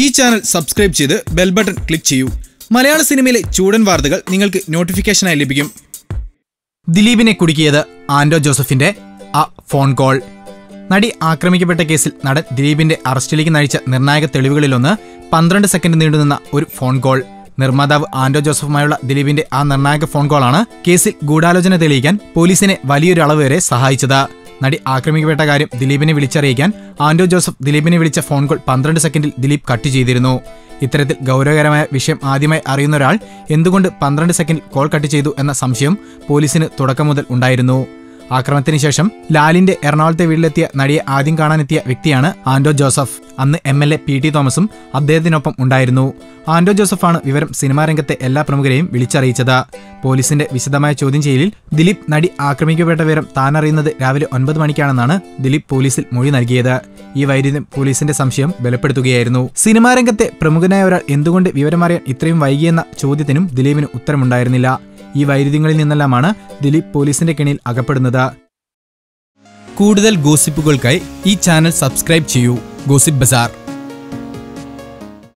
ഈ channel subscribe ചെയ്ത് bell button click ചെയ്യൂ. മലയാള സിനിമയിലെ ചൂടൻ വാർത്തകൾ നിങ്ങൾക്ക് നോട്ടിഫിക്കേഷനായി ലഭിക്കും. ദിലീപിനെ കുടുക്കിയത് ആൻഡോ ജോസഫിന്റെ ആ ഫോൺ കോൾ. നടി ആക്രമിക്കപ്പെട്ട കേസിൽ നടൻ ദിലീപിന്റെ അറസ്റ്റിലേക്ക് നയിച്ച നിർണായക തെളിവുകളിലൊന്ന് പന്ത്രണ്ട് സെക്കൻഡ് നീണ്ടുനിന്ന ഒരു ഫോൺ കോൾ. നിർമ്മാതാവ് ആൻഡോ ജോസഫുമായുള്ള ദിലീപിന്റെ ആ നിർണായക ഫോൺ കോളാണ് കേസിൽ ഗൂഢാലോചന തെളിയിക്കാൻ പോലീസിനെ വലിയൊരു അളവ് വരെ സഹായിച്ചത്. നടി ആക്രമിക്കപ്പെട്ട കാര്യം ദിലീപിനെ വിളിച്ചറിയിക്കാൻ ആൻഡോ ജോസഫ് ദിലീപിനെ വിളിച്ച ഫോൺ കോൾ പന്ത്രണ്ട് സെക്കൻഡിൽ ദിലീപ് കട്ട് ചെയ്തിരുന്നു. ഇത്തരത്തിൽ ഗൗരവകരമായ വിഷയം ആദ്യമായി അറിയുന്ന ഒരാൾ എന്തുകൊണ്ട് പന്ത്രണ്ട് സെക്കൻഡിൽ കോൾ കട്ട് ചെയ്തു എന്ന സംശയം പോലീസിന് തുടക്കം മുതൽ ഉണ്ടായിരുന്നു. ആക്രമണത്തിന് ശേഷം ലാലിന്റെ എറണാകുളത്തെ വീട്ടിലെത്തിയ നടിയെ ആദ്യം കാണാനെത്തിയ വ്യക്തിയാണ് ആന്റോ ജോസഫ്. അന്ന് M L A P T തോമസും അദ്ദേഹത്തിനൊപ്പം ഉണ്ടായിരുന്നു. ആൻഡോ ജോസഫാണ് വിവരം സിനിമാ രംഗത്തെ എല്ലാ പ്രമുഖരെയും വിളിച്ചറിയിച്ചത്. പോലീസിന്റെ വിശദമായ ചോദ്യം ചെയ്യലിൽ ദിലീപ് നടി ആക്രമിക്കപ്പെട്ട വിവരം താൻ അറിയുന്നത് രാവിലെ ഒൻപത് മണിക്കാണെന്നാണ് ദിലീപ് പോലീസിൽ മൊഴി നൽകിയത്. ഈ വൈരുദ്ധ്യം പോലീസിന്റെ സംശയം ബലപ്പെടുത്തുകയായിരുന്നു. സിനിമാ രംഗത്തെ പ്രമുഖനായ ഒരാൾ എന്തുകൊണ്ട് വിവരമറിയാൻ ഇത്രയും വൈകിയെന്ന ചോദ്യത്തിനും ദിലീപിന് ഉത്തരമുണ്ടായിരുന്നില്ല. ഈ വൈരുദ്ധ്യങ്ങളിൽ നിന്നെല്ലാമാണ് ദിലീപ് പോലീസിന്റെ കെണിയിൽ അകപ്പെടുന്നത്. കൂടുതൽ ഗോസിപ്പുകൾക്കായി ഈ ചാനൽ സബ്സ്ക്രൈബ് ചെയ്യൂ. Gossip bazaar.